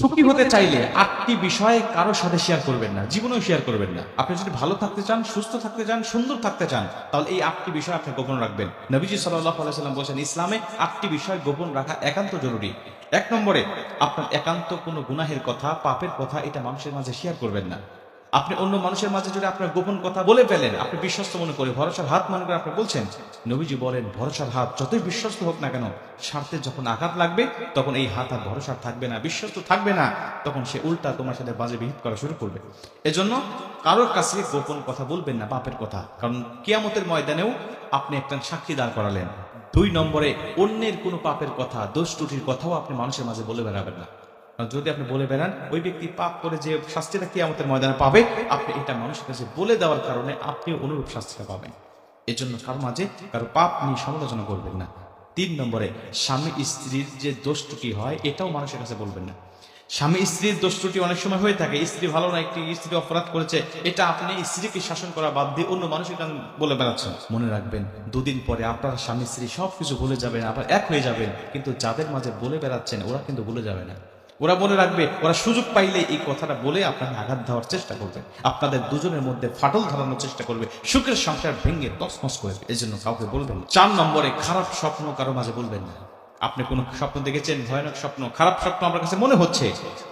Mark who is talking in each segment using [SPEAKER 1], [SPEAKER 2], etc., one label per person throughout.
[SPEAKER 1] সুখী হতে চাইলে আটটি বিষয় কারোর সাথে শেয়ার করবেন না, জীবনেও শেয়ার করবেন না। আপনি যদি ভালো থাকতে চান, সুস্থ থাকতে চান, সুন্দর থাকতে চান, তাহলে এই আটটি বিষয় আপনি গোপন রাখবেন। নবীজি সাল্লাহ সাল্লাম বলছেন, ইসলামে আটটি বিষয় গোপন রাখা একান্ত জরুরি। এক নম্বরে, আপনার একান্ত কোনো গুনাহের কথা, পাপের কথা এটা মানুষের মাঝে শেয়ার করবেন না। আপনি অন্য মানুষের মাঝে যদি আপনার গোপন কথা বলে ফেলেন, আপনি বিশ্বস্ত মনে করে, ভরসার হাত মনে করে আপনি বলছেন, নবীজি বলেন, ভরসার হাত যতই বিশ্বস্ত হোক না কেন, স্বার্থে যখন আঘাত লাগবে, তখন এই হাত আর ভরসার থাকবে না, বিশ্বস্ত থাকবে না, তখন সে উল্টা তোমার সাথে বাজে বিহিত করা শুরু করবে। এজন্য কারোর কাছে গোপন কথা বলবেন না বাপের কথা। কারণ কিয়ামতের ময়দানেও আপনি একটা সাক্ষী দাঁড় করালেন। দুই নম্বরে, অন্যের কোনো পাপের কথা, দোষ ত্রুটির কথাও আপনি মানুষের মাঝে বলে বেড়াবেন না। যদি আপনি বলে বেড়ান, ওই ব্যক্তি পাপ করে যে শাস্তিটা কি আমাদের ময়দানে পাবে, আপনি এটা মানুষের কাছে বলে দেওয়ার কারণে আপনি অনুরূপ শাস্তিটা পাবেন। এজন্য কারও মাঝে কারও পাপ নিয়ে সমালোচনা করবেন না। তিন নম্বরে, স্বামী স্ত্রীর যে দোষ ত্রুটি হয়, এটাও মানুষের কাছে বলবেন না। স্বামী স্ত্রীর দোষ ত্রুটি অনেক সময় হয়ে থাকে, স্ত্রী ভালো না, একটি স্ত্রী অপরাধ করেছে, এটা আপনি স্ত্রীকে শাসন করা বাদ দিয়ে অন্য মানুষের কাছে বলে বেড়াচ্ছেন। মনে রাখবেন, দুদিন পরে আপনার স্বামী স্ত্রী সবকিছু ভুলে যাবেন, আবার এক হয়ে যাবেন, কিন্তু যাদের মাঝে বলে বেড়াচ্ছেন, ওরা কিন্তু ভুলে যাবে না। ওরা মনে রাখবে, ওরা সুযোগ পাইলে এই কথাটা বলে আপনাকে আঘাত দেওয়ার চেষ্টা করবে। আপনাদের দুজনের মধ্যে ফাটল ধরানোর চেষ্টা করবে। সুখের সংসার ভেঙে তসমস করে দেবে। এই জন্য কাউকে বলবেন চার নম্বরে, খারাপ স্বপ্ন কারও মাঝে বলবেন না। আপনি কোনো স্বপ্ন দেখেছেন? ভয়ানক স্বপ্ন, খারাপ স্বপ্ন আপনার কাছে মনে হচ্ছে?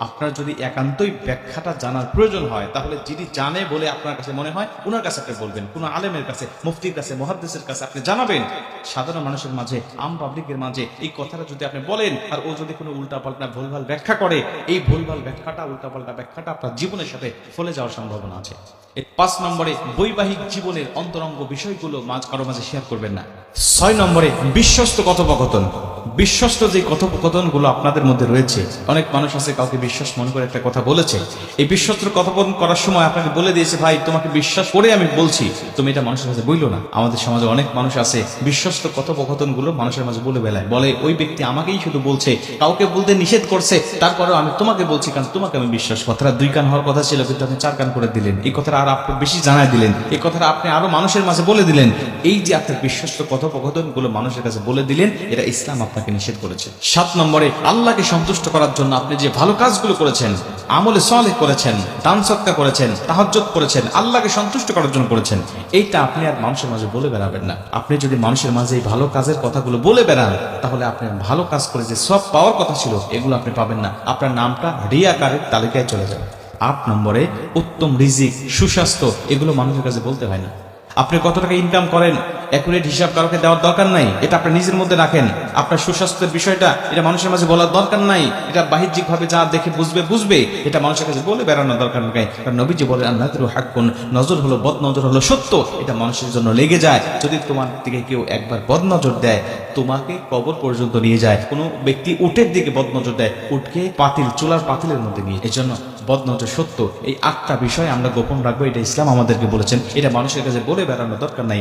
[SPEAKER 1] আপনার যদি একান্তই ব্যাখ্যাটা জানার প্রয়োজন হয়, তাহলে যিনি জানে বলে আপনার কাছে মনে হয় ওনার কাছে আপনি বলবেন। কোনো আলেমের কাছে, মুফতির কাছে মহাদ্দেশের কাছে আপনি জানাবেন। সাধারণ মানুষের মাঝে, আম পাবলিকের মাঝে এই কথাটা যদি আপনি বলেন, আর ও যদি কোনো উল্টাপাল্টা ভুলভাল ব্যাখ্যা করে, এই ভুলভাল ব্যাখ্যাটা, উল্টাপাল্টা ব্যাখ্যাটা আপনার জীবনের সাথে ফলে যাওয়ার সম্ভাবনা আছে। পাঁচ নম্বরে বৈবাহিক জীবনের অন্তরঙ্গ বিষয়গুলো মাঝ কারও মাঝে শেয়ার করবেন না। ছয় নম্বরে বিশ্বস্ত কথোপকথন। বিশ্বস্ত যে কথোপকথনগুলো আপনাদের মধ্যে রয়েছে, অনেক মানুষ আছে কাউকে বিশ্বাস মনে করে একটা কথা বলেছে। এই বিশ্বস্ত কথোপকথন করার সময় আপনাকে বলে দিয়েছে, ভাই, তোমাকে বিশ্বাস করে আমি বলছি। তুমি এটা মানুষের কাছে বইলো না। আমাদের সমাজে অনেক মানুষ আছে, বিশ্বস্ত কথোপকথনগুলো মানুষের মাঝে বলে বেলায়। বলে, ওই ব্যক্তি আমাকেই শুধু বলছে, কাউকে বলতে নিষেধ করছে, তারপরেও আমি তোমাকে বলছি কারণ তোমাকে আমি বিশ্বাস কথাটা দুই কান হওয়ার কথা ছিল, কিন্তু আপনি চার কান করে দিলেন। এই কথাটা আর আপনি বেশি জানাই দিলেন। এই কথাটা আপনি আরও মানুষের মাঝে বলে দিলেন। এই যে আপনার বিশ্বস্ত কথোপকথনগুলো মানুষের কাছে বলে দিলেন এটা ইসলাম আপনাকে নিষেধ করেছে। সাত নম্বরে, আল্লাহকে সন্তুষ্ট করার জন্য আপনি যে ভালো কাজগুলো করেছেন, আমলে সলে করেছেন, দান সৎকা করেছেন তাহাজ্জত করেছেন, আল্লাহকে সন্তুষ্ট করার জন্য করেছেন, এইটা আপনি আর মানুষের মাঝে বলে বেড়াবেন না। আপনি যদি মানুষের মাঝে এই ভালো কাজের কথাগুলো বলে বেড়ান, তাহলে আপনি ভালো কাজ করে যে সব পাওয়ার কথা ছিল, এগুলো আপনি পাবেন না। আপনার নামটা রিয়াকারের তালিকায় চলে যাবে। আট নম্বরে, উত্তম রিজিক, সুস্বাস্থ্য, এগুলো মানুষের কাছে বলতে হয় না। আপনি কত টাকা ইনকাম করেন অ্যাকুরেট হিসাব কারোকে দেওয়ার দরকার নাই, এটা আপনি নিজের মধ্যে রাখেন। আপনার সুস্বাস্থ্যের বিষয়টা, এটা মানুষের মাঝে বলার দরকার নাই, এটা বাহ্যিক ভাবে যা দেখে বুঝবে বুঝবে, এটা মানুষের কাছে বলে বেড়ানোর দরকার নাই। কারণ নবীজি বলে আল্লাহ হাক্কুন, নজর হলো বদ নজর হলো সত্য, এটা মানুষের জন্য লেগে যায়। যদি তোমার দিকে কেউ একবার বদ নজর দেয়, তোমাকে কবর পর্যন্ত নিয়ে যায়। কোনো ব্যক্তি উটের দিকে বদ নজর দেয় উঠকে পাতিল, চুলার পাতিলের মধ্যে নিয়ে এই জন্য বদনজর সত্য। এই আটটা বিষয় আমরা গোপন রাখব, এটা ইসলাম আমাদেরকে বলেছেন। এটা মানুষের কাছে বলে বেড়ানোর দরকার নাই।